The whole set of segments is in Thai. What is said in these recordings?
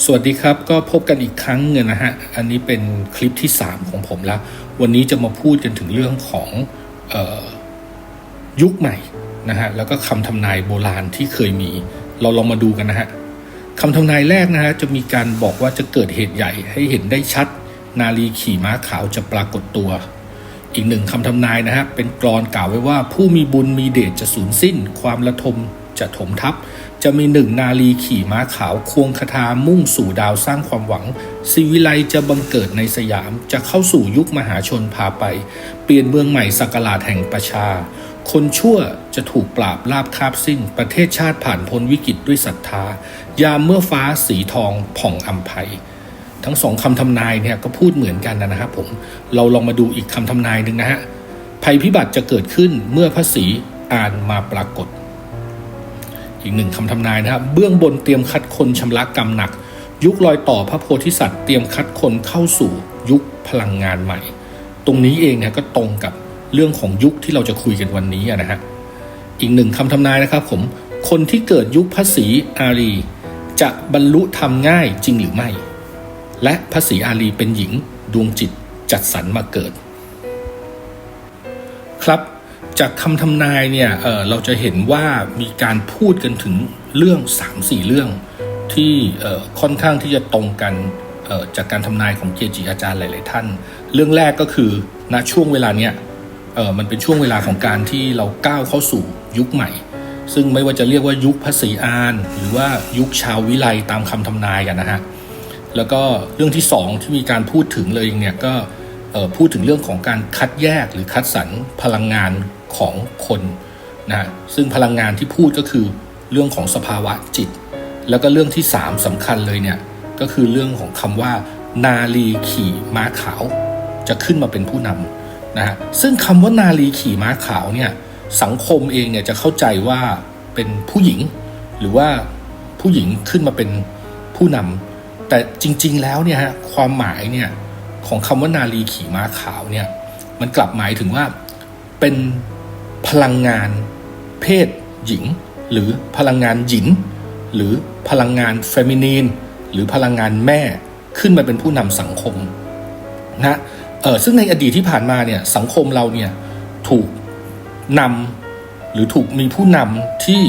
สวัสดีครับก็พบกันอีกครั้งหนึงนะฮะ อันนี้เป็นคลิปที่ 3 ของผมแล้ววันนี้จะมาพูดกันถึงเรื่องของออยุคใหม่นะฮะแล้วก็คำทำนายโบราณที่เคยมี เราลองมาดูกันนะฮะคำทำนายแรกนะฮะจะมีการบอกว่าจะเกิดเหตุใหญ่ให้เห็นได้ชัด นาลีขี่ม้าขาวจะปรากฏตัว อีกหนึ่งคำทำนายนะฮะเป็นกรอนกล่าวไว้ว่าผู้มีบุญมีเดชจะสูญสิ้น ความระทมจะถมทับ จะมีหนึ่งนาลีขี่ม้าขาวควงคาถามุ่งสู่ดาวสร้างความหวังศิวิไลจะบังเกิดในสยามจะเข้าสู่ยุคมหาชนพาไป เปลี่ยนเมืองใหม่สักราชแห่งประชา คนชั่วจะถูกปราบลาบคาบสิ้น ประเทศชาติผ่านพ้นวิกฤตด้วยศรัทธา ยามเมื่อฟ้าสีทองผ่องอัมภัยทั้งสองคำทำนายเนี่ยก็พูดเหมือนกันนะครับผมเราลองมาดูอีกคำทำนายหนึ่งนะฮะภัยพิบัติจะเกิดขึ้นเมื่อพระศรีอ่านมาปรากฏ อีกหนึ่งคำทำนายนะครับ เบื้องบนเตรียมคัดคนชำระกรรมหนัก ยุครอยต่อพระโพธิสัตว์เตรียมคัดคนเข้าสู่ยุคพลังงานใหม่ ตรงนี้เองเนี่ยก็ตรงกับเรื่องของยุคที่เราจะคุยกันวันนี้นะฮะอีกหนึ่งคำทำนายนะครับผมคนที่เกิดยุคพระศรีอารี จะบรรลุธรรมง่ายจริงหรือไม่ และพระศรีอารีเป็นหญิงดวงจิตจัดสรรมาเกิด ครับ จากคำทำนายเนี่ยเเราจะเห็นว่ามีการพูดกันถึงเรื่อง 3-4 เรื่องที่ค่อนข้างที่จะตรงกันจากการทำนายของเกจิอาจารย์หลาย ๆ ท่าน เรื่องแรกก็คือณช่วงเวลาเนี้ยมันเป็นช่วงเวลาของการที่เราก้าวเข้าสู่ยุคใหม่ ซึ่งไม่ว่าจะเรียกว่ายุคพระศรีอาน หรือว่ายุคชาววิไลตามคำทำนายกันนะฮะแล้วก็เรื่องที่สองที่มีการพูดถึงเลยเนี่ยก็พูดถึงเรื่องของการคัดแยกหรือคัดสรรพลังงาน ของคนนะซึ่งพลังงานที่พูดก็คือเรื่องของสภาวะจิต แล้วก็เรื่องที่สามสำคัญเลยเนี่ยก็คือเรื่องของคำว่า นาลีขี่ม้าขาว จะขึ้นมาเป็นผู้นำนะฮะซึ่งคำว่านาลีขี่ม้าขาวเนี่ยสังคมเองเนี่ยจะเข้าใจว่าเป็นผู้หญิง หรือว่าผู้หญิงขึ้นมาเป็นผู้นำแต่จริง ๆ แล้วเนี่ยฮะความหมายเนี่ยของคำว่านาลีขี่ม้าขาวเนี่ยมันกลับหมายถึงว่าเป็น ลังงาน เพศหญิง หรือพลังงานหญิน หรือพลังงานเฟมินีน หรือพลังงานแม่ขึ้นมาเป็นผู้นำสังคมนะเออซึ่งในอดีตที่ผ่านมาเนี่ยสังคมเราเนี่ยถูกนำหรือถูกมีผู้นำที่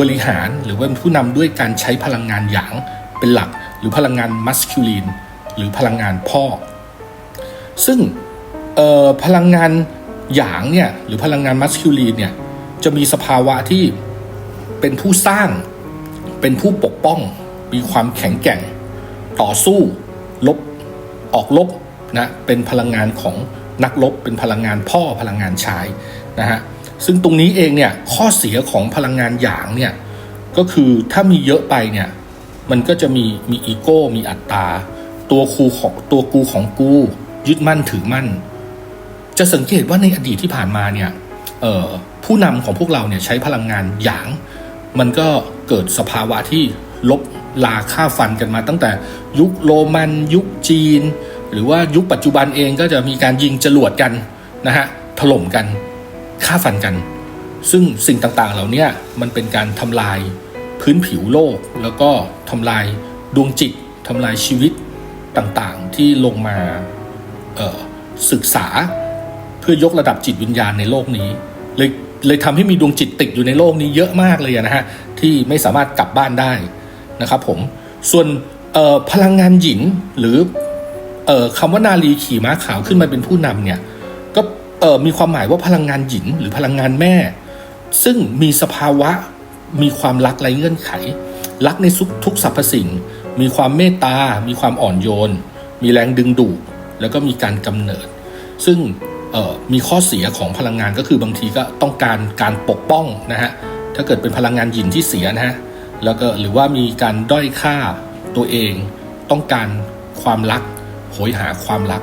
บริหารหรือว่าเป็นผู้นำด้วยการใช้พลังงานหยางเป็นหลัก หรือพลังงานมัสคิลีนหรือพลังงานพ่อ ซึ่งพลังงาน หยางเนี่ยหรือพลังงานมัสคิลีนเนี่ยจะมีสภาวะที่เป็นผู้สร้าง เป็นผู้ปกป้อง มีความแข็งแกร่ง ต่อสู้ลบออกลบนะเป็นพลังงานของนักรบเป็นพลังงานพ่อพลังงานชายนะฮะซึ่งตรงนี้เองเนี่ยข้อเสียของพลังงานหยางเนี่ยก็คือถ้ามีเยอะไปเนี่ยมันก็จะมีมีอีโก้มีอัตตา ตัวครูของตัวกูของกู ยึดมั่นถือมั่น จะสังเกตว่าในอดีตที่ผ่านมาเนี่ยผู้นำของพวกเราเนี่ยใช้พลังงานหยาง มันก็เกิดสภาวะที่ลบลาค่าฟันกันมาตั้งแต่ยุคโรมันยุคจีน หรือว่ายุคปัจจุบันเองก็จะมีการยิงจรวดกันนะฮะถล่มกันฆ่าฟันกัน ซึ่งสิ่งต่างๆเหล่านี้มันเป็นการทำลายพื้นผิวโลก แล้วก็ทำลายดวงจิตทำลายชีวิตต่างๆที่ลงมาศึกษา พื่อยกระดับจิตวิญญาณในโลกนี้ เลยเลยทำให้มีดวงจิตติดอยู่ในโลกนี้เยอะมากเลยนะฮะที่ไม่สามารถกลับบ้านได้นะครับผมส่วนพลังงานหญินหรืออคำว่านาลีขี่ม้าขาวขึ้นมาเป็นผู้นำเนี่ยก็มีความหมายว่าพลังงานหญินหรือพลังงานแม่ ซึ่งมีสภาวะมีความรักไรเงื่อนไข รักในทุกสรรพสิ่ง มีความเมตตา มีความอ่อนโยน มีแรงดึงดูดแล้วก็มีการกำเนิด ซึ่ง มีข้อเสียของพลังงานก็คือบางทีก็ต้องการการปกป้องนะฮะถ้าเกิดเป็นพลังงานหยินที่เสียนะฮะแล้วก็หรือว่ามีการด้อยค่าตัวเอง ต้องการความรักโหยหาความรัก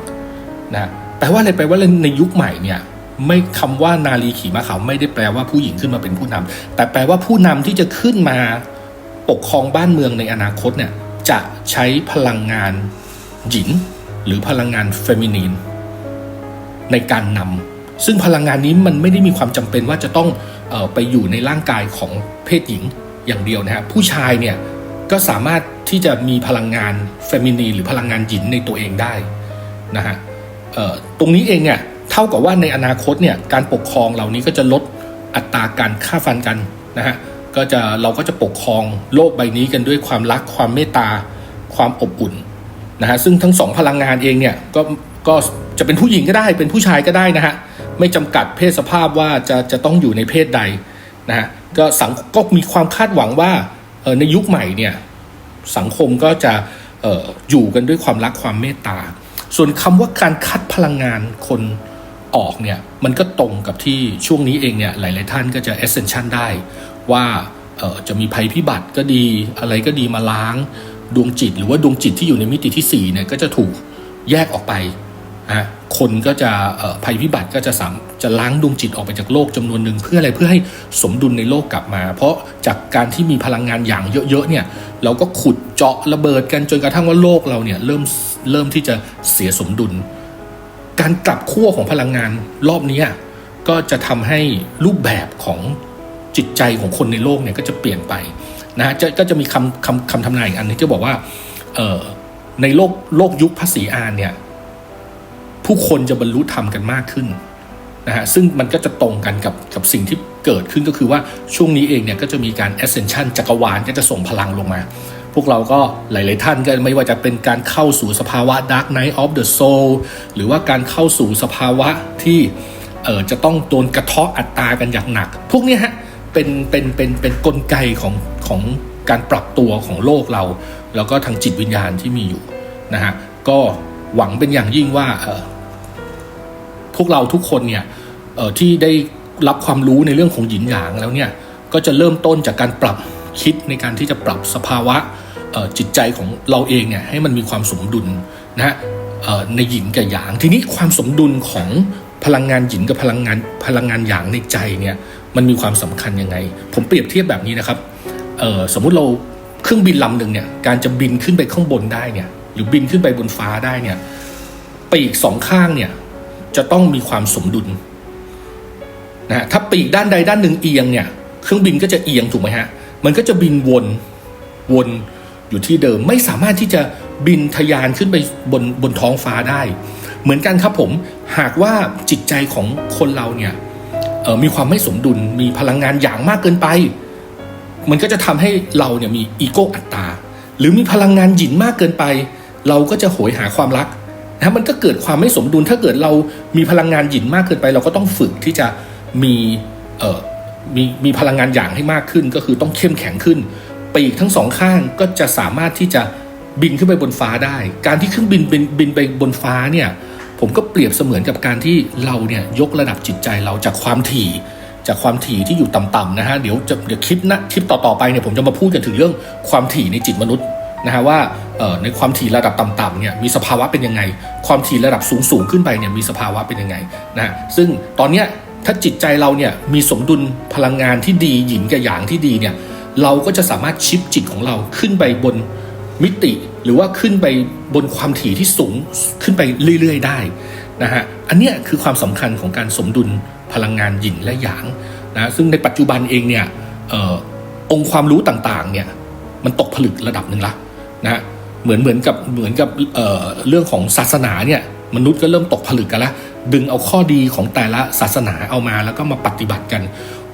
นะแปลว่าอะไรแปลว่าในยุคใหม่เนี่ยไม่คำว่านาลีขี่ม้าขาวไม่ได้แปลว่าผู้หญิงขึ้นมาเป็นผู้นำแต่แปลว่าผู้นำที่จะขึ้นมาปกครองบ้านเมืองในอนาคตเนี่ยจะใช้พลังงานหญินหรือพลังงานเฟมินีน ในการนำซึ่งพลังงานนี้มันไม่ได้มีความจำเป็นว่าจะต้องออไปอยู่ในร่างกายของเพศหญิงอย่างเดียวนะฮะผู้ชายเนี่ยก็สามารถที่จะมีพลังงานเฟมินีหรือพลังงานหยินในตัวเองได้นะฮะตรงนี้เองเนี่ยเท่ากับว่าในอนาคตเนี่ยการปกครองเหล่านี้ก็จะลดอัตราการฆ่าฟันกันนะฮะก็จะเราก็จะปกครองโลกใบนี้กันด้วยความรักความเมตตาความอบอุ่นนะฮะซึ่งทั้งสองพลังงานเองเนี่ยก็ก็ จะเป็นผู้หญิงก็ได้เป็นผู้ชายก็ได้นะฮะไม่จำกัดเพศสภาพว่าจะจะต้องอยู่ในเพศใดนะฮะก็สังก็มีความคาดหวังว่าเออในยุคใหม่เนี่ยสังคมก็จะเอออยู่กันด้วยความรักความเมตตา ส่วนคำว่าการคัดพลังงานคนออกเนี่ยมันก็ตรงกับที่ช่วงนี้เองเนี่ยหลาย ๆ ท่านก็จะ ascension ได้ว่าเออจะมีภัยพิบัติก็ดีอะไรก็ดีมาล้างดวงจิต หรือว่าดวงจิตที่อยู่ในมิติที่4เนี่ยก็จะถูกแยกออกไป นะคนก็จะภัยพิบัติก็จะสามจะล้างดวงจิตออกไปจากโลกจำนวนหนึ่งเพื่ออะไรเพื่อให้สมดุลในโลกกลับมา เพราะจากการที่มีพลังงานอย่างเยอะๆเนี่ยเราก็ขุดเจาะระเบิดกันจนกระทั่งว่าโลกเราเนี่ยเริ่มเริ่มที่จะเสียสมดุล การกลับขั้วของพลังงานรอบนี้ก็จะทำให้รูปแบบของจิตใจของคนในโลกเนี่ยก็จะเปลี่ยนไปนะฮะก็จะมีคำคำคำทำนายอีกอันหนึงที่บอกว่าในโลกโลกยุคภาษีอานเนี่ย ผู้คนจะบรรลุธรรมกันมากขึ้นนะฮะซึ่งมันก็จะตรงกันกับกับสิ่งที่เกิดขึ้นก็คือว่าช่วงนี้เองเนี่ยก็จะมีการ ascension จักรวาลก็จะส่งพลังลงมา พวกเราก็หลาย ๆ ท่านก็ไม่ว่าจะเป็นการเข้าสู่สภาวะ dark night of the soul หรือว่าการเข้าสู่สภาวะที่เออจะต้องโดนกระเทาะอัตรากันอย่างหนัก พวกนี้ฮะเป็นเป็นเป็นเป็นกลไกของของการปรับตัวของโลกเรา แล้วก็ทางจิตวิญญาณที่มีอยู่นะฮะก็หวังเป็นอย่างยิ่งว่าเออ พวกเราทุกคนเนี่ยที่ได้รับความรู้ในเรื่องของหยินหยางแล้วเนี่ยก็จะเริ่มต้นจากการปรับคิดในการที่จะปรับสภาวะจิตใจของเราเองเนี่ยให้มันมีความสมดุลนะฮะในหยินกับหยาง ทีนี้ความสมดุลของพลังงานหยินกับพลังงานพลังงานหยางในใจเนี่ยมันมีความสำคัญยังไง ผมเปรียบเทียบแบบนี้นะครับสมมุติเราเครื่องบินลำหนึ่งเนี่ยการจะบินขึ้นไปข้างบนได้เนี่ยหรือบินขึ้นไปบนฟ้าได้เนี่ยปีกสองข้างเนี่ย จะต้องมีความสมดุลนะฮะถ้าปีกด้านใดด้านหนึ่งเอียงเนี่ย เครื่องบินก็จะเอียงถูกไหมฮะ มันก็จะบินวนวนอยู่ที่เดิมไม่สามารถที่จะบินทะยานขึ้นไปบนบนท้องฟ้าได้ เหมือนกันครับผมหากว่าจิตใจของคนเราเนี่ยมีความไม่สมดุลมีพลังงานอย่างมากเกินไป มันก็จะทำให้เราเนี่ยมีอีโก้อัตตา หรือมีพลังงานหยินมากเกินไป เราก็จะโหยหาความรัก นะมันก็เกิดความไม่สมดุลถ้าเกิดเรามีพลังงานหยินมากเกินไป เราก็ต้องฝึกที่จะมีเอ่อมีมีพลังงานอย่างให้มากขึ้น ก็คือต้องเข้มแข็งขึ้นปีกทั้งสองข้างก็จะสามารถที่จะบินขึ้นไปบนฟ้าได้ การที่เครื่องบินบินบินไปบนฟ้าเนี่ยผมก็เปรียบเสมือนกับการที่เราเนี่ยยกระดับจิตใจเราจากความถี่ จากความถี่ที่อยู่ต่ำๆนะฮะเดี๋ยวจะเดี๋ยวคลิปนะคลิปต่อๆไปเนี่ยผมจะมาพูดกันถึงเรื่องความถี่ในจิตมนุษย์ นะฮะว่าในความถี่ระดับต่ำๆเนี่ยมีสภาวะเป็นยังไง ความถี่ระดับสูงๆขึ้นไปเนี่ยมีสภาวะเป็นยังไงนะฮะซึ่งตอนเนี้ยถ้าจิตใจเราเนี่ยมีสมดุลพลังงานที่ดีหยินกับหยางที่ดีเนี่ยเราก็จะสามารถชิปจิตของเราขึ้นไปบนมิติ หรือว่าขึ้นไปบนความถี่ที่สูงขึ้นไปเรื่อยๆ ได้นะฮะอันเนี้ยคือความสำคัญของการสมดุลพลังงานหยินและหยางนะซึ่งในปัจจุบันเองเนี่ยออองค์ความรู้ต่างๆเนี่ยมันตกผลึกระดับหนึ่งละ นะเหมือนเหมือนกับเหมือนกับเเรื่องของศาสนาเนี่ยมนุษย์ก็เริ่มตกผลึกกันละดึงเอาข้อดีของแต่ละศาสนาเอามาแล้วก็มาปฏิบัติกัน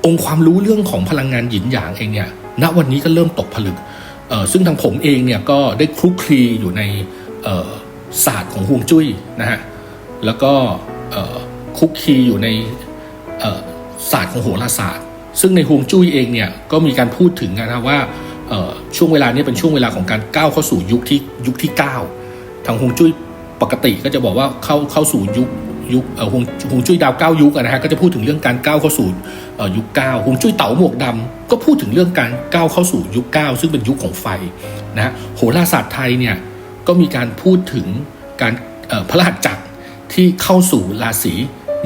องค์ความรู้เรื่องของพลังงานหยินหยางเองเนี่ยณวันนี้ก็เริ่มตกผลึกซึ่งทางผมเองเนี่ยก็ได้คลุกคลีอยู่ในศาสตร์ของฮวงจุ้ยนะฮะแล้วก็คลุกคลีอยู่ในศาสตร์ของโหราศาสตร์ ซึ่งในฮวงจุ้ยเองเนี่ยก็มีการพูดถึงนะว่า ช่วงเวลานี้เป็นช่วงเวลาของการก้าวเข้าสู่ยุคที่ยุคที่ 9 ทางฮวงจุ้ยปกติก็จะบอกว่าเข้าเข้าสู่ยุคยุคฮวงฮวงจุ้ยดาวเก้ายุคอะนะฮะก็จะพูดถึงเรื่องการก้าวเข้าสู่ยุคเก้าฮวงจุ้ยเต๋าหมวกดำก็พูดถึงเรื่องการก้าวเข้าสู่ยุคเก้าซึ่งเป็นยุคของไฟนะโหราศาสตร์ไทยเนี่ยก็มีการพูดถึงการพระรหัสจักรที่เข้าสู่ราศี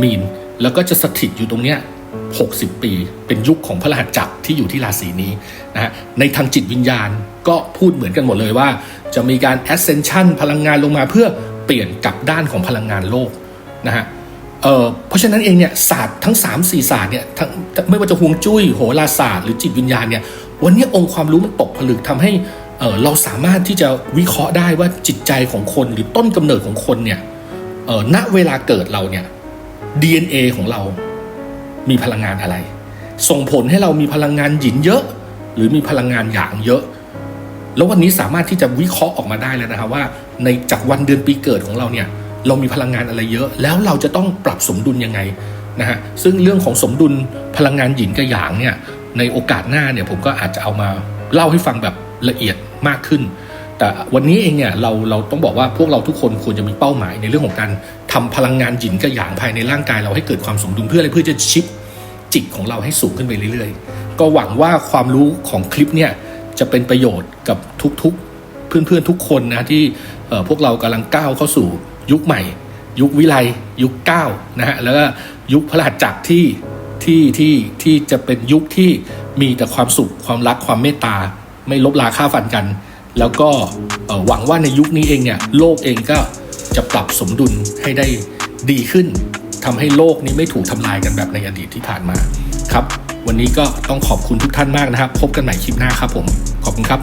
มีน แล้วก็จะสถิตอยู่ตรงเนี้ย 60 ปี เป็นยุคของพระรหัสจักรที่อยู่ที่ราศีนี้นะฮะในทางจิตวิญญาณก็พูดเหมือนกันหมดเลยว่า จะมีการ ascension พลังงานลงมาเพื่อเปลี่ยนกับด้านของพลังงานโลกนะฮะเเพราะฉะนั้นเองเนี่ยศาสตร์ทั้ง 3 4 ศาสตร์เนี่ยทั้งไม่ว่าจะฮวงจุ้ยโหราศาสตร์หรือจิตวิญญาณเนี่ยวันนี้องค์ความรู้มันตกผลึกทำให้เเราสามารถที่จะวิเคราะห์ได้ว่าจิตใจของคนหรือต้นกำเนิดของคนเนี่ยเออณเวลาเกิดเราเนี่ย DNA ของเรา มีพลังงานอะไร ส่งผลให้เรามีพลังงานหยินเยอะ หรือมีพลังงานหยางเยอะ แล้ววันนี้สามารถที่จะวิเคราะห์ออกมาได้แล้วนะครับว่า ในจากวันเดือนปีเกิดของเราเนี่ยเรามีพลังงานอะไรเยอะ แล้วเราจะต้องปรับสมดุลยังไงนะฮะซึ่งเรื่องของสมดุลพลังงานหยินกับหยางเนี่ยในโอกาสหน้าเนี่ยผมก็อาจจะเอามาเล่าให้ฟังแบบละเอียดมากขึ้น แต่วันนี้เองเนี่ยเราเราต้องบอกว่าพวกเราทุกคนควรจะมีเป้าหมายในเรื่องของการทำพลังงานหยินกับหยางภายในร่างกายเราให้เกิดความสมดุลเพื่ออะไรเพื่อจะชิป จิตของเราให้สูงขึ้นไปเรื่อยๆ ก็หวังว่าความรู้ของคลิปเนี่ยจะเป็นประโยชน์กับทุกๆ เพื่อนๆทุกคนนะที่พวกเรากำลังก้าวเข้าสู่ยุคใหม่ ยุควิไลยุคเก้านะฮะแล้วก็ยุคพระหัตจักรที่ที่ที่ที่จะเป็นยุคที่มีแต่ความสุขความรักความเมตตา ไม่ลบลาค่าฟันกัน แล้วก็หวังว่าในยุคนี้เองเนี่ยโลกเองก็จะปรับสมดุลให้ได้ดีขึ้น ทำให้โลกนี้ไม่ถูกทำลายกันแบบในอดีตที่ผ่านมาครับ วันนี้ก็ต้องขอบคุณทุกท่านมากนะครับ พบกันใหม่คลิปหน้าครับผม ขอบคุณครับ